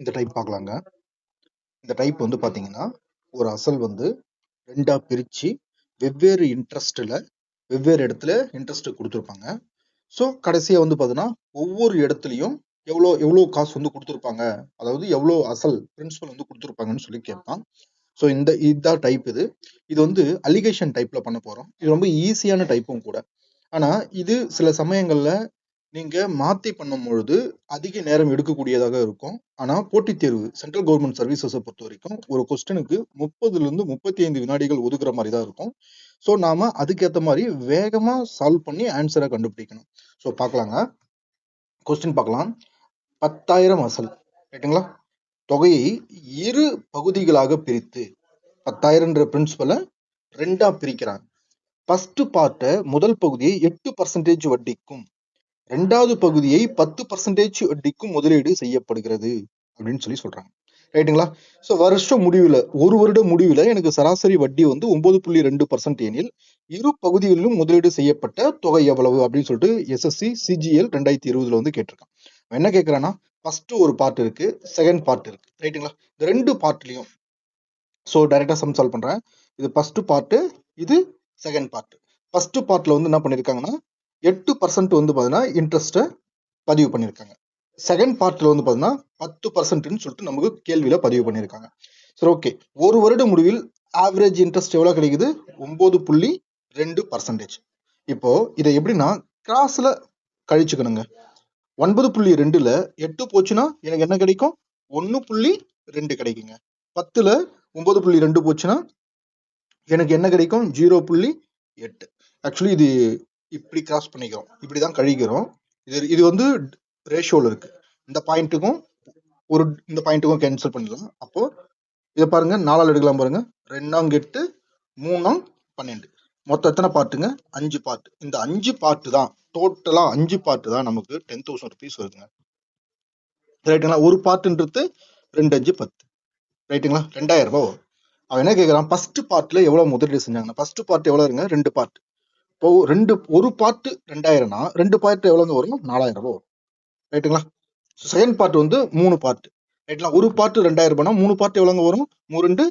இந்த டைப் பார்க்கலாங்க. இந்த டைப் வந்து பார்த்தீங்கன்னா ஒரு அசல் வந்து ரெண்டாக பிரித்து வெவ்வேறு இன்ட்ரெஸ்ட்டில் வெவ்வேறு இடத்துல இன்ட்ரெஸ்ட் கொடுத்துருப்பாங்க. ஸோ கடைசியாக வந்து பார்த்தீங்கன்னா ஒவ்வொரு இடத்துலையும் எவ்வளோ எவ்வளோ காசு வந்து கொடுத்துருப்பாங்க. அதாவது எவ்வளோ அசல் பிரின்சிபல் வந்து கொடுத்துருப்பாங்கன்னு சொல்லி கேட்பான் ஸோ இந்த இதுதான் டைப் இது. இது வந்து அலிகேஷன் டைப்பில் பண்ண போகிறோம் இது ரொம்ப ஈஸியான டைப்பும் கூட. ஆனால் இது சில சமயங்களில் நீங்க மாத்தி பண்ணும் பொழுது அதிக நேரம் எடுக்கக்கூடியதாக இருக்கும். ஆனா போட்டித் தேர்வு சென்ட்ரல் கவர்மெண்ட் சர்வீசஸை பொறுத்த வரைக்கும் ஒரு கொஸ்டினுக்கு முப்பதுல இருந்து முப்பத்தி ஐந்து வினாடிகள் ஒதுக்குற மாதிரி தான் இருக்கும். ஸோ நாம அதுக்கேற்ற மாதிரி வேகமா சால்வ் பண்ணி ஆன்சரை கண்டுபிடிக்கணும். ஸோ பார்க்கலாங்க. கொஸ்டின் பார்க்கலாம். பத்தாயிரம் அசல் ரைட்டுங்களா தொகையை இரு பகுதிகளாக பிரித்து பத்தாயிரம்ன்ற பிரின்சிபலை ரெண்டா பிரிக்கிறாங்க. ஃபர்ஸ்ட் பார்ட்டை முதல் பகுதியை எட்டு பர்சன்டேஜ் வட்டிக்கும் ரெண்டாவது பகுதியை பத்து பர்சன்டேஜ் வட்டிக்கும் முதலீடு செய்யப்படுகிறது அப்படின்னு சொல்லி சொல்றாங்க. ரைட்டுங்களா ஸோ வருஷம் முடிவில் ஒரு வருட முடிவில் எனக்கு சராசரி வட்டி வந்து ஒன்பது புள்ளி ரெண்டு பர்சன்ட் எனில் இரு பகுதிகளிலும் முதலீடு செய்யப்பட்ட தொகை எவ்வளவு அப்படின்னு சொல்லிட்டு எஸ்எஸ்சி சிஜிஎல் ரெண்டாயிரத்தி இருபதுல வந்து கேட்டிருக்கான். அவன் என்ன கேட்கறான்னா ஃபர்ஸ்ட் ஒரு பார்ட் இருக்கு செகண்ட் பார்ட் இருக்கு. ரைட்டுங்களா இந்த ரெண்டு பார்ட்லையும் ஸோ டைரக்டா சம் சால்வ் பண்ணுறேன் இது ஃபர்ஸ்ட் பார்ட்டு இது செகண்ட் பார்ட் ஃபர்ஸ்ட் பார்ட்ல வந்து என்ன பண்ணியிருக்காங்கன்னா எட்டு பர்சன்ட் வந்து பார்த்தீங்கன்னா இன்ட்ரெஸ்ட்டை பதிவு பண்ணியிருக்காங்க. செகண்ட் பார்ட்டில் வந்து பார்த்தீங்கன்னா பத்து பர்சன்ட்னு சொல்லிட்டு நமக்கு கேள்வியில் பதிவு பண்ணியிருக்காங்க. சரி ஓகே ஒரு வருட முடிவில் ஆவரேஜ் இன்ட்ரெஸ்ட் எவ்வளோ கிடைக்குது? ஒம்பது புள்ளி ரெண்டு பர்சன்டேஜ் இப்போ இதை எப்படின்னா கிராஸில் கழிச்சுக்கணுங்க. ஒன்பது புள்ளி ரெண்டுல எட்டு போச்சுன்னா எனக்கு என்ன கிடைக்கும்? ஒன்று புள்ளி ரெண்டு கிடைக்குங்க. பத்துல ஒன்பது புள்ளி ரெண்டு போச்சுன்னா எனக்கு என்ன கிடைக்கும்? ஜீரோ புள்ளி எட்டு. ஆக்சுவலி இது இப்படி கிராஸ் பண்ணிக்கிறோம். இப்படிதான் கழிக்கிறோம். இது இது வந்து ரேஷியோல இருக்கு. இந்த பாயிண்ட்டுக்கும் ஒரு இந்த பாயிண்ட்டுக்கும் கேன்சல் பண்ணிடலாம். அப்போ இதை பாருங்க நாலால் எடுக்கலாம் பாருங்க. ரெண்டாம் எட்டு மூணாம் பன்னெண்டு. மொத்தம் எத்தனை பார்ட்டுங்க அஞ்சு பாட்டு. இந்த அஞ்சு பாட்டு தான் டோட்டலா அஞ்சு பாட்டு தான் நமக்கு டென் தௌசண்ட் ருபீஸ் வருதுங்க. ரைட்டுங்களா? ஒரு பார்ட்டுன்றது ரெண்டு அஞ்சு பத்து. ரைட்டுங்களா? ரெண்டாயிரம் ரூபாய் வரும். அவன் என்ன கேட்கறான்? ஃபர்ஸ்ட் பார்ட்ல எவ்வளவு முதலீடு செஞ்சாங்கன்னா ஃபர்ஸ்ட் பார்ட் எவ்வளவு இருங்க ரெண்டு பார்ட் இப்போ ரெண்டு ஒரு பார்ட் ரெண்டாயிரம்னா ரெண்டு பார்ட் எவ்வளவுங்க வரும் நாலாயிரம் ரூபாய் வரும். ரைட்டுங்களா செகண்ட் பார்ட் வந்து மூணு பார்ட் ரைட்டுங்களா ஒரு பார்ட் ரெண்டாயிரம் ரூபாய்னா மூணு பார்ட் எவ்வளவுங்க வரும் மூணு ரெண்டு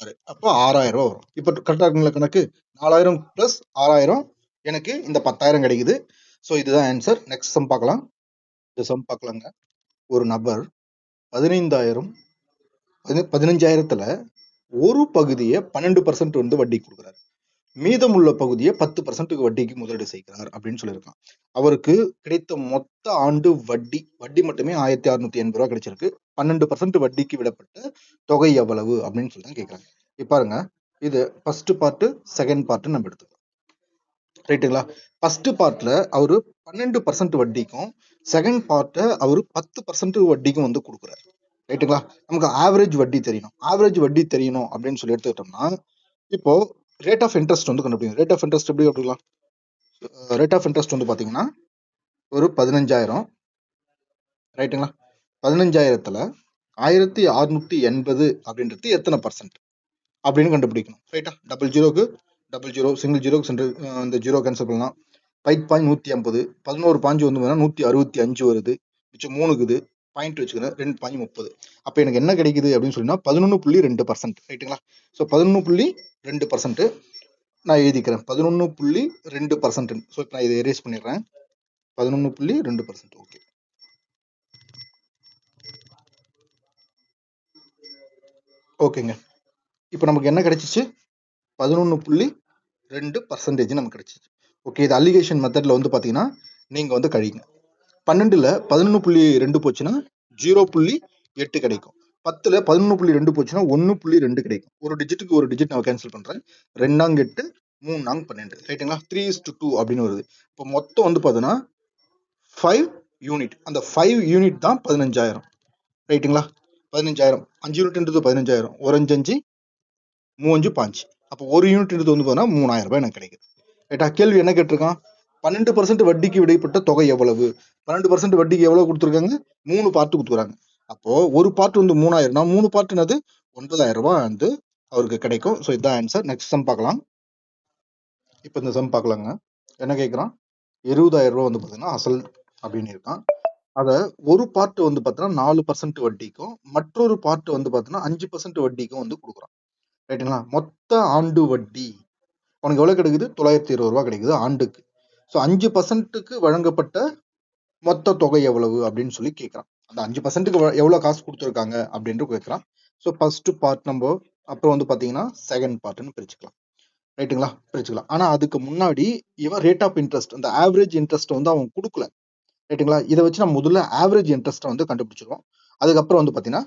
ஆறு. அப்போ ஆறாயிரம் ரூபாய் வரும். இப்போ கரெக்டாக இருக்குங்களா கணக்கு? நாலாயிரம் பிளஸ் ஆறாயிரம். எனக்கு இந்த பத்தாயிரம் கிடைக்குது. ஸோ இதுதான் ஆன்சர் நெக்ஸ்ட் சம் பார்க்கலாம். இந்த சம் பார்க்கலாங்க. ஒரு நபர் பதினைந்தாயிரம் பதினஞ்சாயிரத்துல ஒரு பகுதியை பன்னெண்டு பர்சன்ட் வந்து வட்டி கொடுக்குறாரு. மீதமுள்ள பகுதியை பத்து பர்சன்ட்டுக்கு வட்டிக்கு முதலீடு செய்கிறார் அப்படின்னு சொல்லியிருக்கான். அவருக்கு கிடைத்த மொத்த ஆண்டு வட்டி வட்டி மட்டுமே ஆயிரத்தி அறுநூத்தி எண்பது ரூபா கிடைச்சிருக்கு. பன்னெண்டு பர்சன்ட் வட்டிக்கு விடப்பட்ட தொகை எவ்வளவு அப்படின்னு சொல்லி தான் கேட்குறாங்க இப்போ பாருங்க. இது ஃபர்ஸ்ட் பார்ட் செகண்ட் பார்ட் நம்ம எடுத்துக்கலாம். ரைட்டுங்களா ஃபர்ஸ்ட் பார்ட்ல அவரு பன்னெண்டு பர்சன்ட் வட்டிக்கும் செகண்ட் பார்ட்டை அவரு பத்து பர்சன்ட் வட்டிக்கும் வந்து கொடுக்குறாரு. ரைட்டுங்களா நமக்கு ஆவரேஜ் வட்டி தெரியணும். ஆவரேஜ் வட்டி தெரியணும் அப்படின்னு சொல்லி எடுத்துக்கிட்டோம்னா இப்போ ரேட் ஆஃப் இன்ட்ரெஸ்ட் வந்து கண்டுபிடிக்கணும் ரேட் ஆஃப் இன்ட்ரெஸ்ட் எப்படி கண்டுபிடிக்கலாம் ரேட் ஆஃப் இன்ட்ரெஸ்ட் வந்து பார்த்தீங்கன்னா ஒரு பதினஞ்சாயிரம். ரைட்டுங்களா பதினஞ்சாயிரத்தில் ஆயிரத்தி அறுநூத்தி எண்பது அப்படின்றது எத்தனை பர்சன்ட் அப்படின்னு கண்டுபிடிக்கணும். ரைட்டா டபுள் ஜீரோக்கு டபுள் ஜீரோ சிங்கிள் ஜீரோக்கு சென்று இந்த ஜீரோ கேன்சல் பண்ணலாம். ஃபைவ் பாயிண்ட் நூற்றி ஐம்பது. பதினோரு பாஞ்சு வந்து பார்த்தீங்கன்னா அறுபத்தி அஞ்சு வருது. மிச்சம் மூணுக்குது பாயிண்ட் வச்சுக்கிறேன் ரெண்டு பாயிண்ட் முப்பது. அப்போ எனக்கு என்ன கிடைக்குது அப்படின்னு சொன்னால் பதினொன்று புள்ளி ரெண்டு பர்சன்ட் ரைட்டுங்களா ஸோ பதினொன்று புள்ளி ரெண்டு பர்சன்ட் நான் எழுதிக்கிறேன். பதினொன்று புள்ளி ரெண்டு பர்சன்ட் ஸோ இப்போ நான் இதை எரேஸ் பண்ணிடுறேன். பதினொன்று புள்ளி ரெண்டு பர்சன்ட் ஓகே ஓகேங்க இப்போ நமக்கு என்ன கிடைச்சிச்சு? பதினொன்று புள்ளி ரெண்டு பர்சன்டேஜ் நமக்கு கிடைச்சிச்சு. ஓகே இது அலிகேஷன் மெத்தடில் வந்து பார்த்தீங்கன்னா நீங்கள் வந்து கழிங்க. பன்னெண்டில் பதினொன்று புள்ளி ரெண்டு போச்சுன்னா ஜீரோ புள்ளி எட்டு கிடைக்கும். பத்துல பதினொன்று புள்ளி ரெண்டு போச்சுன்னா ஒன்று புள்ளி ரெண்டு கிடைக்கும். ஒரு டிஜிட்டுக்கு ஒரு டிஜிட் நான் கேன்சல் பண்ணுறேன் ரெண்டாங்க எட்டு மூணு நாங்க பன்னெண்டு. ரைட்டுங்களா த்ரீ இஸ் டூ அப்படின்னு வருது. இப்போ மொத்தம் வந்து பார்த்தீங்கன்னா ஃபைவ் யூனிட் அந்த ஃபைவ் யூனிட் தான் பதினஞ்சாயிரம். ரைட்டுங்களா பதினஞ்சாயிரம். அஞ்சு யூனிட்ன்றது பதினஞ்சாயிரம். ஒரு அஞ்சு அஞ்சு மூஞ்சு பாஞ்சு. அப்போ ஒரு யூனிட்ன்றது வந்து பார்த்தீங்கன்னா மூணாயிரம் ரூபாய் எனக்கு கிடைக்குது. ரைட்டா கேள்வி என்ன கேட்டிருக்கான்? பன்னெண்டு பர்சன்ட் வட்டிக்கு விடைப்பட்ட தொகை எவ்வளவு? பன்னெண்டு பர்சன்ட் வட்டிக்கு எவ்வளவு கொடுத்துருக்காங்க? மூணு பார்த்து கொடுத்துருக்காங்க. அப்போ ஒரு பார்ட் வந்து மூணாயிரம்னா மூணு பார்ட் ஒன்பதாயிரம் ரூபாய் வந்து அவருக்கு கிடைக்கும். ஸோ இதுதான் ஆன்சர் நெக்ஸ்ட் சம் பார்க்கலாம். இப்போ இந்த சம் பார்க்கலாங்க. என்ன கேட்குறான் இருபதாயிரம் ரூபா வந்து பார்த்தீங்கன்னா அசல் அப்படின்னு இருக்கான். அதை ஒரு பார்ட் வந்து பார்த்தீங்கன்னா நாலு பர்சன்ட் வட்டிக்கும் மற்றொரு பார்ட் வந்து பார்த்தீங்கன்னா அஞ்சு பர்சன்ட் வட்டிக்கும் வந்து கொடுக்குறான். ரைட்டுங்களா மொத்த ஆண்டு வட்டி. உனக்கு எவ்வளோ கிடைக்குது? தொள்ளாயிரத்தி இருபது ரூபா கிடைக்குது ஆண்டுக்கு. ஸோ அஞ்சு பர்சன்ட்டுக்கு வழங்கப்பட்ட மொத்த தொகை எவ்வளவு அப்படின்னு சொல்லி கேட்குறான் அந்த அஞ்சு பர்சன்ட்டுக்கு எவ்வளோ காசு கொடுத்துருக்காங்க அப்படின்ட்டு கேட்குறான் ஸோ ஃபஸ்ட்டு பார்ட் நம்ம அப்புறம் வந்து பார்த்தீங்கன்னா செகண்ட் பார்ட்னு பிரிச்சுக்கலாம். ரைட்டுங்களா பிரிச்சுக்கலாம். ஆனா அதுக்கு முன்னாடி இவன் ரேட் ஆஃப் இன்ட்ரெஸ்ட் அந்த ஆவரேஜ் இன்ட்ரெஸ்ட் வந்து அவன் கொடுக்கல. ரைட்டுங்களா இதை வச்சு நம்ம முதல்ல ஆவரேஜ் இன்ட்ரெஸ்ட்டை வந்து கண்டுபிடிச்சிருவோம். அதுக்கப்புறம் வந்து பார்த்தீங்கன்னா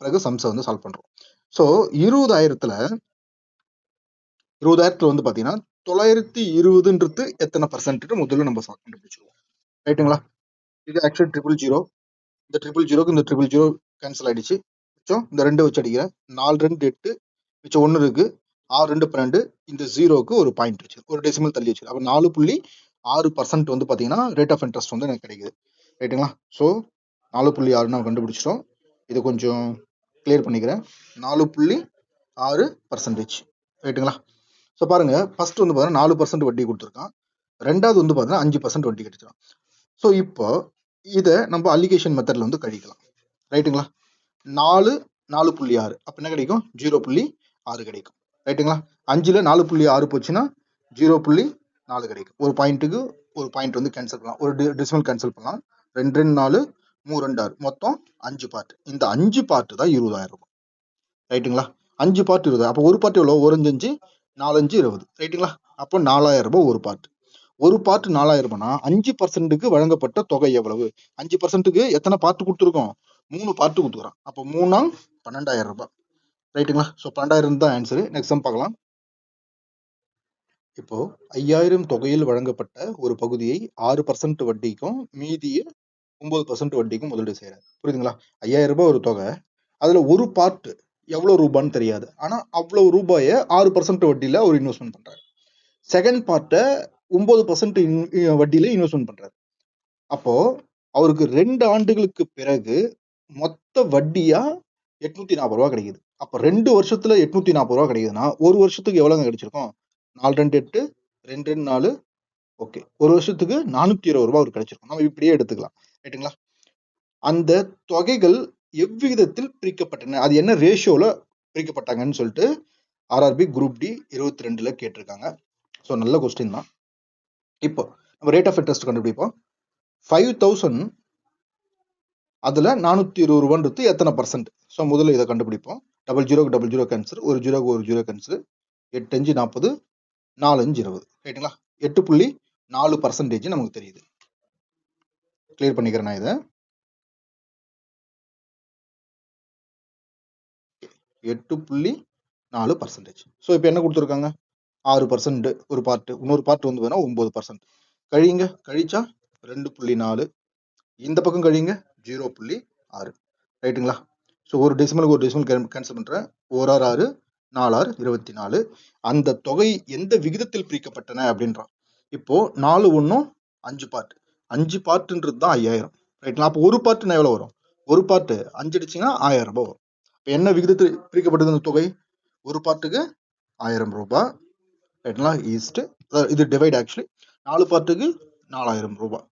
பிறகு சம்ஸை வந்து சால்வ் பண்ணுறோம் ஸோ இருபதாயிரத்துல இருபதாயிரத்துல வந்து பார்த்தீங்கன்னா தொள்ளாயிரத்தி இருபதுன்றது எத்தனை பர்சன்ட் முதல்ல நம்ம கண்டுபிடிச்சிருவோம். ரைட்டுங்களா இது ஆக்சுவலி ட்ரிபிள் ஜீரோ இந்த ட்ரிபிள் ஜீரோக்கு இந்த ட்ரிபிள் ஜீரோ கேன்சல் ஆயிடுச்சு. மிச்சம் இந்த ரெண்டு வச்சு அடிக்கிறேன். நாலு ரெண்டு எட்டு மிச்சம் ஒன்று இருக்கு. ஆறு ரெண்டு பன்னெண்டு இந்த ஜீரோக்கு ஒரு பாயிண்ட் வச்சு ஒரு டெசிமல் தள்ளி வச்சு. அப்போ நாலு புள்ளி ஆறு பர்சன்ட் வந்து பார்த்தீங்கன்னா ரேட் ஆஃப் இன்ட்ரெஸ்ட் வந்து எனக்கு கிடைக்குது. ரைட்டுங்களா ஸோ நாலு புள்ளி ஆறு நான் கண்டுபிடிச்சிட்டோம். இதை கொஞ்சம் கிளியர் பண்ணிக்கிறேன். நாலு புள்ளி ஆறு பர்சன்டேஜ் ரைட்டுங்களா ஸோ பாருங்க. ஃபர்ஸ்ட் வந்து பார்த்தீங்கன்னா நாலு பர்சன்ட் வட்டி கொடுத்துருக்கான். ரெண்டாவது வந்து பார்த்தீங்கன்னா அஞ்சு பர்சன்ட் வட்டி கிடைச்சிடும் ஸோ இப்போ இதை நம்ம அலிகேஷன் மெத்தட்ல வந்து கழிக்கலாம். ரைட்டுங்களா நாலு நாலு புள்ளி ஆறு. அப்போ என்ன கிடைக்கும்? ஜீரோ புள்ளி ஆறு கிடைக்கும். ரைட்டுங்களா அஞ்சில் நாலு புள்ளி ஆறு போச்சுன்னா ஜீரோ புள்ளி நாலு கிடைக்கும். ஒரு பாயிண்ட்டுக்கு ஒரு பாயிண்ட் வந்து கேன்சல் பண்ணலாம். ஒரு டெசிமல் கேன்சல் பண்ணலாம். ரெண்டு ரெண்டு நாலு மூணு ரெண்டு ஆறு. மொத்தம் அஞ்சு பார்ட் இந்த அஞ்சு பார்ட்டு தான் இருபதாயிரம் ரூபாய். ரைட்டுங்களா அஞ்சு பார்ட் இருபது அப்போ ஒரு பார்ட் எவ்வளோ ஒரு அஞ்சு அஞ்சு நாலஞ்சு இருபது. ரைட்டுங்களா அப்போ நாலாயிரம் ரூபாய் ஒரு பார்ட் ஒரு பார்ட் நாலாயிரம் ரூபாய்னா அஞ்சு பர்சன்ட்டுக்கு வழங்கப்பட்ட தொகை எவ்வளவு? அஞ்சு பர்சன்ட்டுக்கு எத்தனை பார்ட் கொடுத்துருக்கோம்? மூணு பார்ட் கொடுத்துக்கிறோம் அப்போ மூணா பன்னெண்டாயிரம் ரூபாய். ரைட்டுங்களா? ஸோ பன்னெண்டாயிரம் தான் ஆன்சரு நெக்ஸ்ட் சம் பார்க்கலாம். இப்போ ஐயாயிரம் தொகையில் வழங்கப்பட்ட ஒரு பகுதியை ஆறு பர்சன்ட் வட்டிக்கும் மீதியை ஒன்பது பர்சன்ட் வட்டிக்கும் முதலீடு செய்யறாரு. புரியுதுங்களா? ஐயாயிரம் ரூபாய் ஒரு தொகை. அதுல ஒரு பார்ட் எவ்வளவு ரூபான்னு தெரியாது. ஆனா அவ்வளவு ரூபாயை ஆறு பர்சன்ட் வட்டியில அவர் இன்வெஸ்ட்மெண்ட் பண்றாரு. செகண்ட் பார்ட்டை ஒன்பது பர்சன்ட் வட்டியில இன்வெஸ்ட்மெண்ட் பண்றாரு. அப்போ அவருக்கு ரெண்டு ஆண்டுகளுக்கு பிறகு மொத்த வட்டியா எட்நூத்தி நாற்பது ரூபா கிடைக்குது. அப்ப ரெண்டு வருஷத்துல எட்நூத்தி நாற்பது ரூபா கிடைக்குதுன்னா ஒரு வருஷத்துக்கு எவ்வளவுங்க கிடைச்சிருக்கும்? நாலு ரெண்டு எட்டு ரெண்டு ரெண்டு நாலு ஓகே. ஒரு வருஷத்துக்கு நானூத்தி இருபது ரூபாய் அவருக்கு கிடைச்சிருக்கும். நம்ம இப்படியே எடுத்துக்கலாம். ரைட்டுங்களா அந்த தொகைகள் எவ்விகிதத்தில் பிரிக்கப்பட்டன? அது என்ன ரேஷியோல பிரிக்கப்பட்டாங்கன்னு சொல்லிட்டு ஆர்ஆர்பி குரூப் டி இருபத்தி ரெண்டுல கேட்டிருக்காங்க. ஸோ நல்ல கொஸ்டின் தான். இப்போ நம்ம ரேட் ஆஃப் இன்ட்ரெஸ்ட் கண்டுபிடிப்போம். ஃபைவ் தௌசண்ட் அதில் நானூற்றி இருபது ரூபான்றது எத்தனை பர்சன்ட் ஸோ முதல்ல இதை கண்டுபிடிப்போம். டபுள் ஜீரோக்கு டபுள் ஜீரோ கேன்சல் ஒரு ஜீரோக்கு ஒரு ஜீரோ கேன்சல் எட்டு அஞ்சு நாற்பது நாலு அஞ்சு இருபது. ரைட்டுங்களா எட்டு புள்ளி நாலு பர்சன்டேஜ் நமக்கு தெரியுது. கிளியர் பண்ணிக்கிறேன் நான் இதை. எட்டு புள்ளி நாலு பர்சன்டேஜ் ஸோ இப்போ என்ன கொடுத்துருக்காங்க? ஆறு பர்சன்ட் ஒரு பார்ட்டு இன்னொரு பார்ட் வந்து வேணா ஒன்பது பர்சன்ட் கழிங்க கழிச்சா ரெண்டு புள்ளி நாலு. இந்த பக்கம் கழிங்க ஜீரோ புள்ளி ஆறு. ரைட்டுங்களா? ஸோ ஒரு டெசிமலுக்கு ஒரு டெசிமல் கேன்சல் பண்ணுறேன் ஓர் ஆறு ஆறு நாலு ஆறு இருபத்தி நாலு. அந்த தொகை எந்த விகிதத்தில் பிரிக்கப்பட்டன அப்படின்றான். இப்போ நாலு ஒன்றும் அஞ்சு பார்ட் அஞ்சு பார்ட்டுன்றது தான் ஐயாயிரம். ரைட்டுங்களா? அப்போ ஒரு பார்ட்டுனா எவ்வளோ வரும்? ஒரு பார்ட்டு அஞ்சு அடிச்சிங்கன்னா ஆயிரம் ரூபாய் வரும். இப்போ என்ன விகிதத்தில் பிரிக்கப்பட்டது அந்த தொகை? ஒரு பார்ட்டுக்கு ஆயிரம் ரூபாய். ரைட்டுங்களா ஈஸ்ட் இது டிவைட் ஆக்சுவலி நாலு பார்ட்டுக்கு நாலாயிரம் ரூபாய்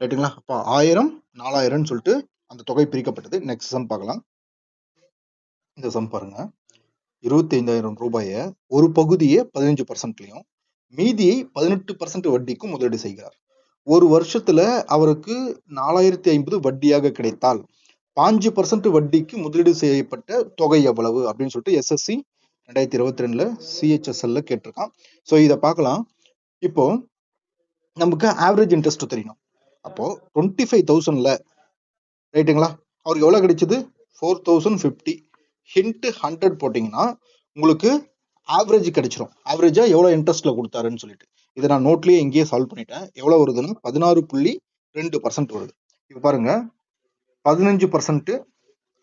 ரைட்டுங்களா அப்போ ஆயிரம் நாலாயிரம்னு சொல்லிட்டு அந்த தொகை பிரிக்கப்பட்டது. நெக்ஸ்ட் சம் பார்க்கலாம். இந்த சம் பாருங்க. இருபத்தி ஐந்தாயிரம் ரூபாயை ஒரு பகுதியை பதினஞ்சு பர்சன்ட்லையும் மீதியை பதினெட்டு பர்சன்ட் வட்டிக்கும் முதலீடு செய்கிறார். ஒரு வருஷத்துல அவருக்கு நாலாயிரத்தி ஐம்பது வட்டியாக கிடைத்தால் பாஞ்சு பர்சன்ட் வட்டிக்கு முதலீடு செய்யப்பட்ட தொகை எவ்வளவு? அப்படின்னு சொல்லிட்டு எஸ்எஸ்சி ரெண்டாயிரத்தி இருபத்தி ரெண்டுல சிஹெச்எஸ்எல்ல கேட்டிருக்கான். ஸோ இதை பார்க்கலாம். இப்போ நமக்கு ஆவரேஜ் இன்ட்ரெஸ்ட் தெரியணும் அப்போ டுவெண்ட்டி ஃபைவ் தௌசண்ட்ல ரைட்டுங்களா? அவருக்கு எவ்வளோ கிடைச்சது? Four thousand fifty into hundred போட்டிங்கன்னா உங்களுக்கு ஆவரேஜ் கிடைச்சிரும். ஆவரேஜா எவ்வளோ இன்ட்ரெஸ்ட்ல கொடுத்தாருன்னு சொல்லிட்டு. இதை நான் நோட்லேயே இங்கேயே சால்வ் பண்ணிட்டேன். எவ்வளோ வருதுன்னா பதினாறு புள்ளி ரெண்டு பர்சன்ட் வருது. இப்போ பாருங்க பதினஞ்சு பர்சன்ட்டு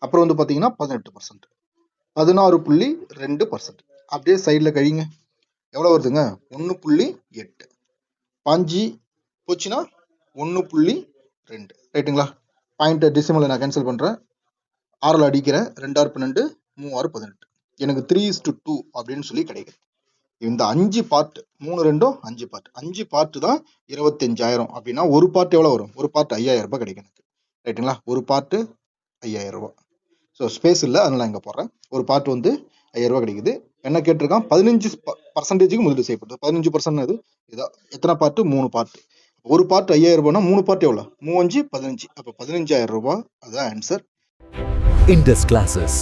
அப்புறம் வந்து பார்த்தீங்கன்னா பதினெட்டு பர்சன்ட் பதினாறு புள்ளி ரெண்டு பர்சன்ட் அப்படியே சைடில் கழிங்க. எவ்வளோ வருதுங்க? ஒன்று புள்ளி எட்டு. பாஞ்சு போச்சுன்னா ஒன்று புள்ளி ரெண்டு. ரைட்டுங்களா? பாயிண்ட் டிசிமலை நான் கேன்சல் பண்ணுறேன் ஆறில் அடிக்கிறேன். ரெண்டாறு பன்னெண்டு மூவாறு பதினெட்டு. எனக்கு த்ரீ இஸ் டு டூ அப்படின்னு சொல்லி கிடைக்குது. இந்த அஞ்சு பார்ட் மூணு ரெண்டும் அஞ்சு பார்ட் அஞ்சு பார்ட்டு தான் இருபத்தஞ்சாயிரம். அப்படின்னா ஒரு பார்ட் எவ்வளோ வரும்? ஒரு பார்ட் ஐயாயிரம் ரூபாய் கிடைக்கும் எனக்கு. ரைட்டுங்களா? ஒரு பார்ட்டு ஐயாயிரம் ரூபாய். ஸோ ஸ்பேஸ் இல்லை. அதனால நான் இங்கே போடுறேன் ஒரு பார்ட் வந்து ஐயாயிரம் கிடைக்குது. என்ன கேட்டிருக்கான்? பதினஞ்சு பர்சன்டேஜுக்கு முதலீடு செய்யப்படுது. பதினஞ்சு பர்சன்ட் இது இதா எத்தனை பார்ட்டு மூணு பார்ட்டு ஒரு பார்ட் ஐயாயிரம் ரூபாய்னா மூணு பார்ட் எவ்வளோ மூவஞ்சு பதினஞ்சு. அப்போ பதினஞ்சாயிரம் ரூபாய். அதுதான் ஆன்சர் Indus கிளாஸஸ்